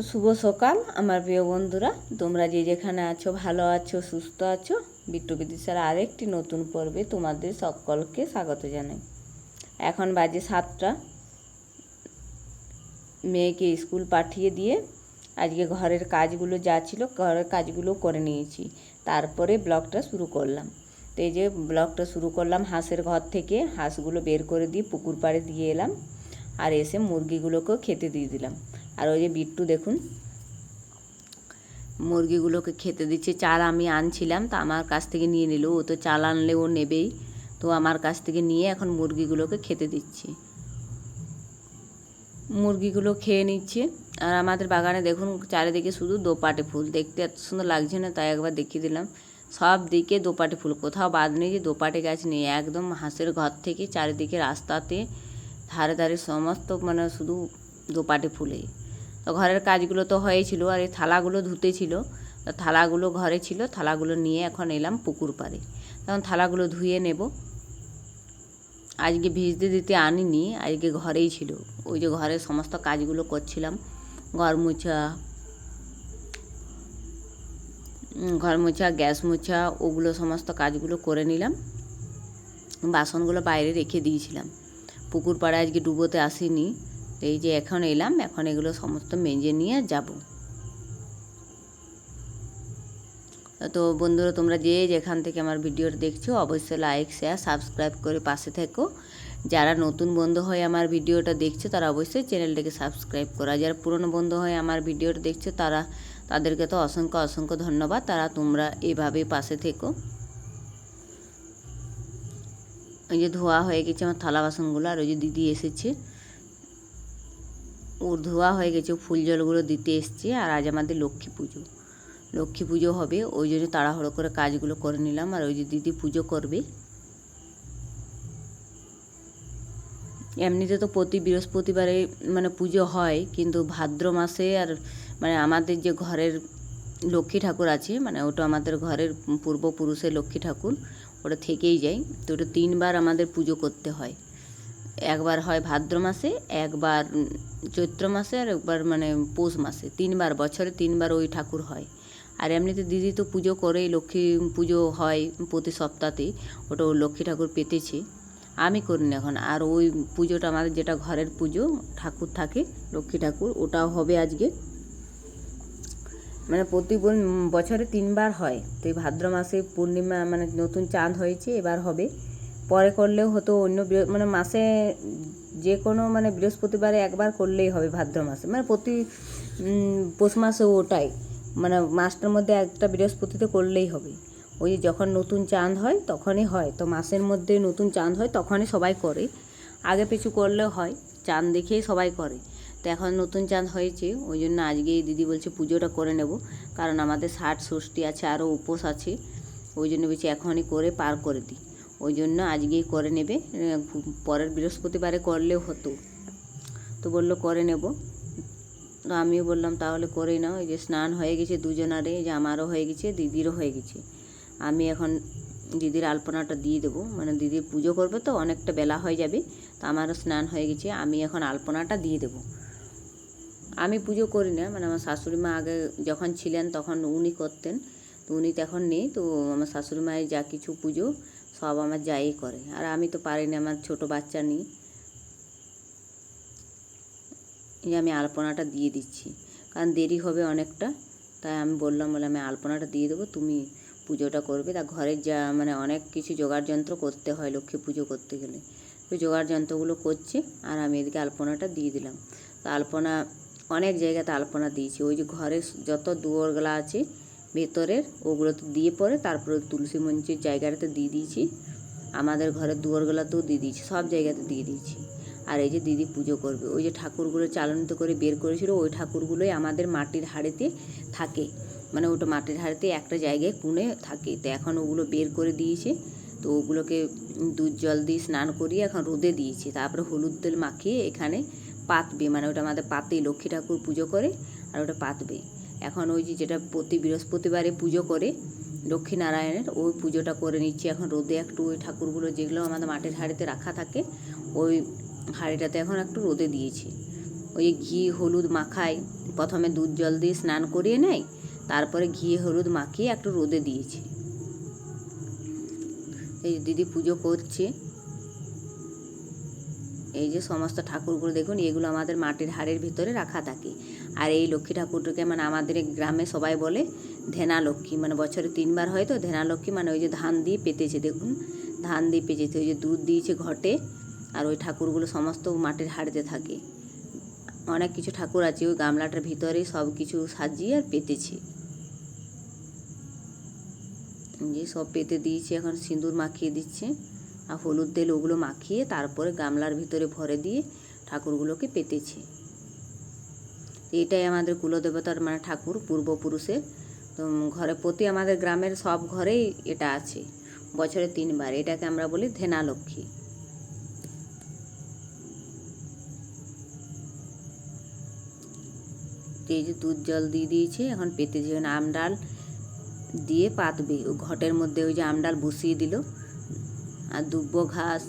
শুভ সকাল, আমার প্রিয় বন্ধুরা। তোমরা যে যেখানে আছো, ভালো আছো, সুস্থ আছো, বিট্টু বিদিশার আরেকটি নতুন পর্বে তোমাদের সকলকে স্বাগত জানাই। এখন বাজে সাতটা। মেয়েকে স্কুল পাঠিয়ে দিয়ে আজকে ঘরের কাজগুলো যা ছিল, ঘরের কাজগুলো করে নিয়েছি। তারপরে ব্লগটা শুরু করলাম। তো এই যে ব্লগটা শুরু করলাম, হাঁসের ঘর থেকে হাঁসগুলো বের করে দিয়ে পুকুর পাড়ে দিয়ে এলাম। আর এসে মুরগিগুলোকেও খেতে দিয়ে দিলাম। আর ওই যে বিট্টু দেখুন, মুরগিগুলোকে খেতে দিচ্ছে। চাল আমি আনছিলাম, তা আমার কাছ থেকে নিয়ে নিল। ও তো চাল আনলে ও নেবেই, তো আমার কাছ থেকে নিয়ে এখন মুরগিগুলোকে খেতে দিচ্ছি। মুরগিগুলো খেয়ে নিচ্ছে। আর আমাদের বাগানে দেখুন, চারিদিকে শুধু দোপাটে ফুল। দেখতে এত সুন্দর লাগছে না, তাই একবার দেখিয়ে দিলাম। সব দিকে দোপাটে ফুল। কোথাও বাদ নেই যে দোপাটে গাছ নেই। একদম হাঁসের ঘর থেকে চারিদিকে রাস্তাতে ধারে ধারে সমস্ত মানে শুধু দোপাটে ফুলে। তো ঘরের কাজগুলো তো হয়েছিল আর এই থালাগুলো ধুতে ছিল। তো থালাগুলো ঘরে ছিল, থালাগুলো নিয়ে এখন এলাম পুকুর পাড়ে। তখন থালাগুলো ধুয়ে নেব। আজকে ভিজতে দিতে আনিনি, আজকে ঘরেই ছিল। ওই যে ঘরের সমস্ত কাজগুলো করছিলাম। ঘর মুছা ঘর মোছা, গ্যাস মোছা, ওগুলো সমস্ত কাজগুলো করে নিলাম। বাসনগুলো বাইরে রেখে দিয়েছিলাম। পুকুর পাড়ে আজকে ডুবোতে আসিনি। তো এই যে এখন এলাম, এখন এগুলো সমস্ত মেজে নিয়ে যাব। তো বন্ধুরা, তোমরা যে যেখান থেকে আমার ভিডিওটা দেখছ, অবশ্যই লাইক শেয়ার সাবস্ক্রাইব করে পাশে থেকো। যারা নতুন বন্ধু হয়ে আমার ভিডিওটা দেখছ, তারা অবশ্যই চ্যানেলটাকে সাবস্ক্রাইব করা। যারা পুরনো বন্ধু হয়ে আমার ভিডিওটা দেখছ, তারা, তাদেরকে তো অসংখ্য অসংখ্য ধন্যবাদ। তারা তোমরা এভাবে পাশে থেকো। ওই যে ধোয়া হয়ে গেছে আমার থালা বাসনগুলো, আর ওই যে দিদি এসেছে। ধোয়া হয়ে গেছে, ফুল জলগুলো দিতে এসছে আর আজ আমাদের লক্ষ্মী পুজো। লক্ষ্মী পুজো হবে, ওই জন্য তাড়াহুড়ো করে কাজগুলো করে নিলাম। আর ওই যে দিদি পুজো করবে। এমনিতে তো প্রতি বৃহস্পতিবারে মানে পুজো হয়, কিন্তু ভাদ্র মাসে আর মানে আমাদের যে ঘরের লক্ষ্মী ঠাকুর আছে মানে ওটা আমাদের ঘরের পূর্বপুরুষের লক্ষ্মী ঠাকুর, ওটা থেকেই যায়। তো ওটা তিনবার আমাদের পুজো করতে হয়। একবার হয় ভাদ্র মাসে, একবার চৈত্র মাসে আর একবার মানে পৌষ মাসে। তিনবার, বছরে তিনবার ওই ঠাকুর হয়। আর এমনিতে দিদি তো পুজো করেই, লক্ষ্মী পুজো হয় প্রতি সপ্তাহতেই। ওটা ও লক্ষ্মী ঠাকুর পেতেছে। আমি করি না এখন। আর ওই পুজোটা আমাদের যেটা ঘরের পুজো, ঠাকুর থাকে, লক্ষ্মী ঠাকুর, ওটাও হবে আজকে। মানে প্রতি বছরে তিনবার হয়। তো এই ভাদ্র মাসে পূর্ণিমা মানে নতুন চাঁদ হয়েছে, এবার হবে। পরে করলেও হতো, অন্য মানে মাসে যে কোনো মানে বৃহস্পতিবারে একবার করলেই হবে ভাদ্র মাসে। মানে প্রতি পৌষ মাসে ওটাই। মানে মাসটার মধ্যে একটা বৃহস্পতিতে করলেই হবে। ওই যখন নতুন চাঁদ হয় তখনই হয়। তো মাসের মধ্যে নতুন চাঁদ হয় তখনই সবাই করে। আগে পিছু করলেও হয়, চাঁদ দেখেই সবাই করে। তো এখন নতুন চাঁদ হয়েছে, ওই জন্য আজকে দিদি বলছে পুজোটা করে নেব। কারণ আমাদের ষাট ষষ্ঠী আছে, আরও উপোস আছে। ওই জন্য বলছি এখনই করে পার করে দিই। ওই জন্য আজকেই করে নেবে। পরের বৃহস্পতিবারে করলেও হতো। তো বলল, করে নেব। তো আমিও বললাম, তাহলে করেই নাও। এই যে স্নান হয়ে গেছে দুজনারে যে আমারও হয়ে গেছে, দিদিরও হয়ে গেছে। আমি এখন দিদির আলপনাটা দিয়ে দেবো। মানে দিদি পুজো করবে তো, অনেকটা বেলা হয়ে যাবে, তো আমারও স্নান হয়ে গেছে, আমি এখন আলপনাটা দিয়ে দেবো। আমি পুজো করি না মানে আমার শাশুড়ি মা আগে যখন ছিলেন তখন উনি করতেন, তো উনি তো এখন নেই, তো আমার শাশুড়ি মায়ের যা কিছু পুজো সব আমার যাই করে। আর আমি তো পারি না আমার ছোট বাচ্চা নেই। এই আমি আলপনাটা দিয়ে দিচ্ছি। কারণ দেরি হবে অনেকটা, তাই আমি বললাম, বলে আমি আলপনাটা দিয়ে দেবো, তুমি পুজোটা করবে। তা ঘরের যা মানে অনেক কিছু জোগাড় যন্ত্র করতে হয় লক্ষ্মী পুজো করতে গেলে। তো জোগাড় যন্ত্রগুলো করছে, আর আমি এদিকে আলপনাটা দিয়ে দিলাম। তো আলপনা, অনেক জায়গাতে আলপনা দিয়েছি। ওই যে ঘরে যত দুয়ারগুলো আছে ভেতরের ওগুলোতে দিয়ে পরে তারপরে তুলসী মঞ্চের জায়গাটাতে দিয়ে দিয়েছি। আমাদের ঘরের দুয়ারগুলোতেও দিয়ে দিয়েছি, সব জায়গাতে দিয়ে দিয়েছি। আর এই যে দিদি পুজো করবে, ওই যে ঠাকুরগুলো চালনিত করে বের করেছিল, ওই ঠাকুরগুলোই আমাদের মাটির হাড়িতে থাকে। মানে ওটা মাটির হাড়িতে একটা জায়গায় কুনে থাকে। তো এখন ওগুলো বের করে দিয়েছে, তো ওগুলোকে দুধ জল দিয়ে স্নান করিয়ে এখন রোদে দিয়েছি। তারপরে হলুদ তেল মাখিয়ে এখানে পাতবে মানে ওটা আমাদের পাতে লক্ষ্মী ঠাকুর পুজো করে, আর ওটা পাতবে। এখন ওই যে যেটা প্রতি বৃহস্পতিবারে পুজো করে লক্ষ্মীনারায়ণের, ওই পুজোটা করে নিচ্ছি। এখন রোদে একটু ওই ঠাকুরগুলো যেগুলো আমাদের মাটির হাঁড়িতে রাখা থাকে, ওই হাঁড়িটাতে এখন একটু রোদে দিয়েছি। ওই ঘি হলুদ মাখায় প্রথমে দুধ জল দিয়ে স্নান করিয়ে নেয় তারপরে ঘি হলুদ মাখিয়ে একটু রোদে দিয়েছে। এই দিদি পুজো করছে। এই যে সমস্ত ঠাকুরগুলো দেখুন, এগুলো আমাদের মাটির হাড়ের ভিতরে রাখা থাকে। আর এই লক্ষ্মী ঠাকুরটাকে মানে আমাদের গ্রামে সবাই বলে ধেনা লক্ষ্মী। মানে বছরে তিনবার হয় তো ধেনা লক্ষ্মী। মানে ওই যে ধান দিয়ে পেতেছে, দেখুন। ধান দিয়ে পেতেছে, ওই যে দুধ দিয়েছে ঘটে। আর ওই ঠাকুরগুলো সমস্ত মাটির হাড়িতে থাকে। অনেক কিছু ঠাকুর আছে, ওই গামলাটার ভিতরেই সব কিছু সাজিয়ে আর পেতেছে। যে সব পেতে দিয়েছে, এখন সিঁদুর মাখিয়ে দিচ্ছে। আর হলুদ তেল ওগুলো মাখিয়ে তারপরে গামলার ভিতরে ভরে দিয়ে ঠাকুরগুলোকে পেতেছে। এটাই আমাদের কুলদেবতার মানে ঠাকুর, পূর্বপুরুষের। তো ঘরে প্রতি আমাদের গ্রামের সব ঘরেই এটা আছে। বছরে তিনবার, এটাকে আমরা বলি ধেনা লক্ষ্মী এই যে দুধ জল দিয়ে দিয়েছে, এখন পেতে যে আম ডাল দিয়ে পাতবে। ও ঘটের মধ্যে ওই যে আম ডাল বসিয়ে দিল, আর দুব্ব ঘাস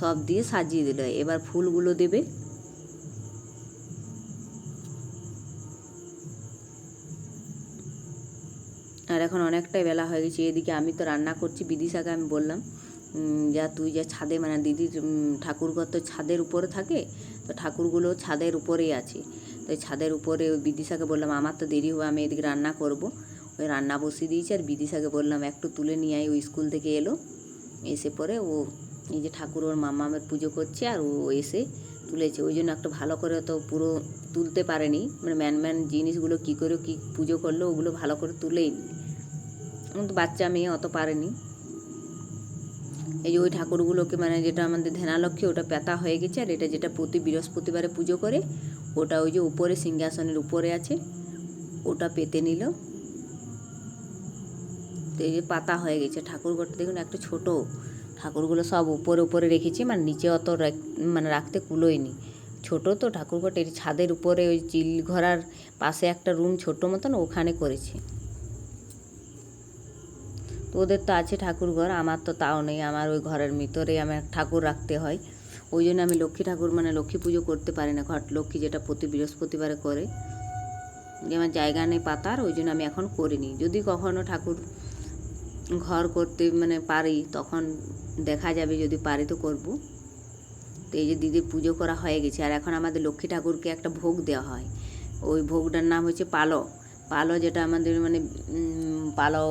সব দিয়ে সাজিয়ে দিল। এবার ফুলগুলো দেবে। আর এখন অনেকটাই বেলা হয়ে গেছে, এদিকে আমি তো রান্না করছি, বিদিশাকে আমি বললাম যা তুই যা ছাদে মানে দিদির ঠাকুরঘর তো ছাদের উপরে থাকে, তো ঠাকুরগুলো ছাদের উপরেই আছে। তো ছাদের উপরে ওই বিদিশাকে বললাম, আমার তো দেরি হবে, আমি এদিকে রান্না করব। ওই রান্না বসিয়ে দিয়েছি, আর বিদিশাকে বললাম, একটু তুলে নিয়ে আয়, ওই স্কুল থেকে এলো। এসে পরে ও এই যে ঠাকুর ওর মামামের পুজো করছে আর ও এসে তুলেছে। ওই জন্য একটা ভালো করে তো পুরো তুলতে পারেনি। মানে ম্যান ম্যান জিনিসগুলো কী করে কী পুজো করল ওগুলো ভালো করে তুলেই কিন্তু বাচ্চা মেয়ে অত পারেনি। এই যে ওই ঠাকুরগুলোকে মানে যেটা আমাদের ধেনালক্ষ্মী, ওটা পেতা হয়ে গেছে আর এটা যেটা প্রতি বৃহস্পতিবারে পুজো করে, ওটা ওই যে উপরে সিংহাসনের উপরে আছে, ওটা পেতে নিল। তো এই যে পাতা হয়ে গেছে। ঠাকুরঘরটা দেখুন একটা ছোট। ঠাকুরগুলো সব উপরে উপরে রেখেছি মানে নিচে অত মানে রাখতে কুলোয়নি ছোটো তো ঠাকুরঘরটা এই ছাদের উপরে ওই চিল ঘরার পাশে একটা রুম ছোট মতন, ওখানে করেছি। তো ওদের তো আছে ঠাকুর ঘর আমার তো তাও নেই, আমার ওই ঘরের ভিতরে আমার ঠাকুর রাখতে হয়। ওই জন্য আমি লক্ষ্মী ঠাকুর মানে লক্ষ্মী পুজো করতে পারি না, ঘট লক্ষ্মী যেটা প্রতি বৃহস্পতিবারে করে। যে আমার জায়গা নেই পাতার, ওই জন্য আমি এখন করিনি। যদি কখনো ঠাকুর ঘর করতে মানে পারি, তখন দেখা যাবে যদি পারি তো করব। তো এই যে দিদির পুজো করা হয়ে গেছে, আর এখন আমাদের লক্ষ্মী ঠাকুরকে একটা ভোগ দেওয়া হয়। ওই ভোগটার নাম হচ্ছে পালো পালো যেটা আমাদের মানে পালো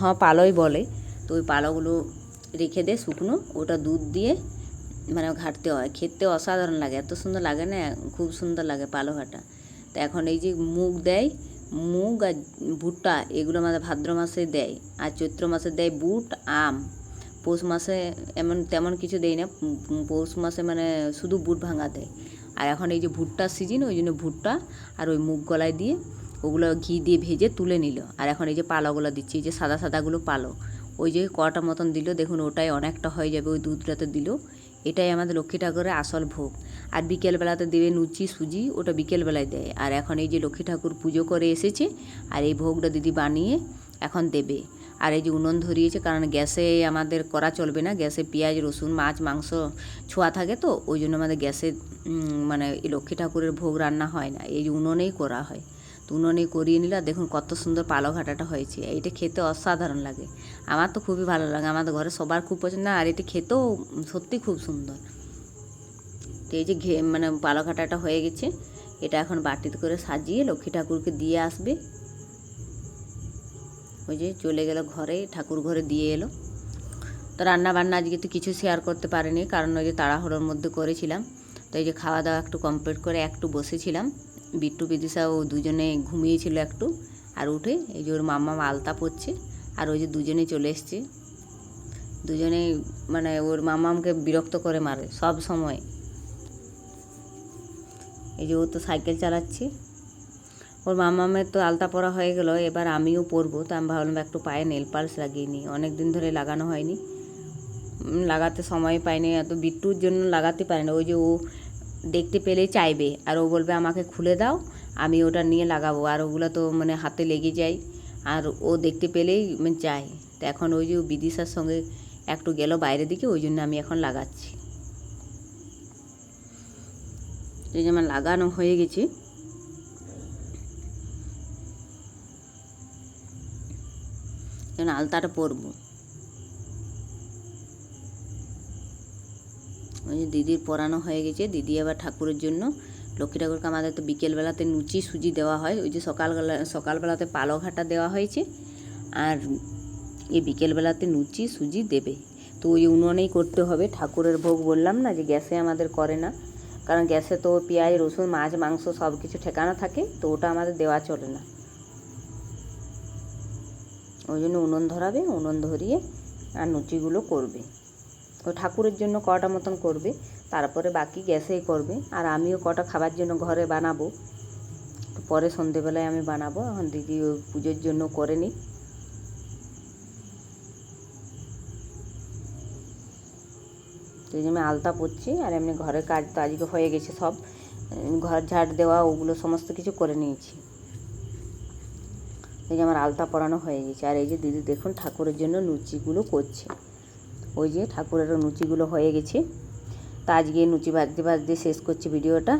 হ্যাঁ পালোই বলে। তো ওই পালোগুলো রেখে দে শুকনো, ওটা দুধ দিয়ে মানে ঘাটতে হয়। খেতে অসাধারণ লাগে, এত সুন্দর লাগে না? খুব সুন্দর লাগে পালো ঘাটা তো এখন এই যে মুগ দেয় মুগ আর ভুট্টা এগুলো আমাদের ভাদ্র মাসে দেয় আর চৈত্র মাসে দেয় বুট, আম। পৌষ মাসে এমন তেমন কিছু দেয় না, পৌষ মাসে মানে শুধু বুট ভাঙা দেয়। আর এখন এই যে ভুট্টার সিজন ওই জন্য ভুট্টা আর ওই মুগ গলায় দিয়ে ওগুলো ঘি দিয়ে ভেজে তুলে নিল। আর এখন এই যে পালাগুলো দিচ্ছে, এই যে সাদা সাদাগুলো পালো, ওই যে কটা মতন দিল, দেখুন ওটাই অনেকটা হয়ে যাবে, ওই দুধটাতে দিল। এটাই আমাদের লক্ষ্মী ঠাকুরের আসল ভোগ। আর বিকেলবেলাতে দেবে লুচি, সুজি, ওটা বিকেলবেলায় দেয়। আর এখন এই যে লক্ষ্মী ঠাকুর পুজো করে এসেছে, আর এই ভোগটা দিদি বানিয়ে এখন দেবে। আর এই যে উনুন ধরিয়েছে, কারণ গ্যাসে আমাদের করা চলবে না। গ্যাসে পেঁয়াজ, রসুন, মাছ, মাংস ছোঁয়া থাকে তো, ওই জন্য আমাদের গ্যাসে মানে এই লক্ষ্মী ঠাকুরের ভোগ রান্না হয় না। এই উনুনেই করা হয়। উনুনে করিয়ে নিলে আর দেখুন কত সুন্দর পালো ঘাটাটা হয়েছে। এইটা খেতে অসাধারণ লাগে। আমার তো খুবই ভালো লাগে। আমাদের ঘরে সবার খুব পছন্দ। আর এটা খেতেও সত্যি খুব সুন্দর। তো এই যে ঘে মানে পালো ঘাটাটা হয়ে গেছে। এটা এখন বাটিতে করে সাজিয়ে লক্ষ্মী ঠাকুরকে দিয়ে আসবে। ওই যে চলে গেল ঘরে, ঠাকুর ঘরে দিয়ে এলো। তো রান্না বান্না আজকে তো কিছু শেয়ার করতে পারিনি। কারণ ওই যে তাড়াহুড়োর মধ্যে করেছিলাম। তো এই যে খাওয়া দাওয়া একটু কমপ্লিট করে একটু বসেছিলাম। বিট্টু বিদিশা ও দুজনে ঘুমিয়েছিল একটু আর উঠে এই যে ওর মাম্মা আলতা পড়ছে আর ওই যে দুজনেই চলে এসছে। দুজনেই মানে ওর মামামকে বিরক্ত করে মারে সব সময়। এই যে ও তো সাইকেল চালাচ্ছে। ওর মামামের তো আলতা পরা হয়ে গেল, এবার আমিও পরবো। তো আমি ভাবলাম একটু পায়ে নেল পালিশ লাগিয়ে নিই। অনেক দিন ধরে লাগানো হয়নি। লাগাতে সময় পাইনি। এত বিট্টুর জন্য লাগাতে পারি না ওই যে ও দেখতে পেলে চাইবে। আর ও বলবে, আমাকে খুলে দাও, আমি ওটা নিয়ে লাগাবো। আর ওগুলো তো মানে হাতে লেগে যায়। আর ও দেখতে পেলেই মানে চাই তো এখন ওই যে বিদিশার সঙ্গে একটু গেল বাইরের দিকে, ওই জন্য আমি এখন লাগাচ্ছি। এই যে আমার লাগানো হয়ে গেছে। আলতাটা পরবো। ওই যে দিদির পরানো হয়ে গেছে। দিদি আবার ঠাকুরের জন্য। লক্ষ্মী ঠাকুরকে আমাদের তো বিকেলবেলাতে লুচি সুজি দেওয়া হয়। ওই যে সকালবেলা, সকালবেলাতে পালো ঘাটা দেওয়া হয়েছে। আর এই বিকেলবেলাতে লুচি সুজি দেবে। তো ওই উনুনেই করতে হবে। ঠাকুরের ভোগ বললাম না যে গ্যাসে আমাদের করে না। কারণ গ্যাসে তো পেঁয়াজ, রসুন, মাছ, মাংস সব কিছু ঠেকানো থাকে। তো ওটা আমাদের দেওয়া চলে না। ওই জন্য উনুন ধরাবে, উনুন ধরিয়ে আর লুচিগুলো করবে। ও ঠাকুরের জন্য কটা মতন করবে, তারপরে বাকি গ্যাসেই করবে। আর আমিও কটা খাবার জন্য ঘরে বানাবো, তো পরে সন্ধেবেলায় আমি বানাবো। এখন দিদি পুজোর জন্য করে নিই তো এই যে আমি আলতা পরছি, আর এমনি ঘরের কাজ তো আজকে হয়ে গেছে সব। ঘর ঝাড় দেওয়া, ওগুলো সমস্ত কিছু করে নিয়েছি। এই যে আমার আলতা পরানো হয়ে গেছে। আর এই যে দিদি দেখুন ঠাকুরের জন্য লুচিগুলো করছে। ওই যে ঠাকুরেরও লুচিগুলো হয়ে গেছে। তা আজকে লুচি ভাজতে ভাজতে শেষ করছি ভিডিওটা।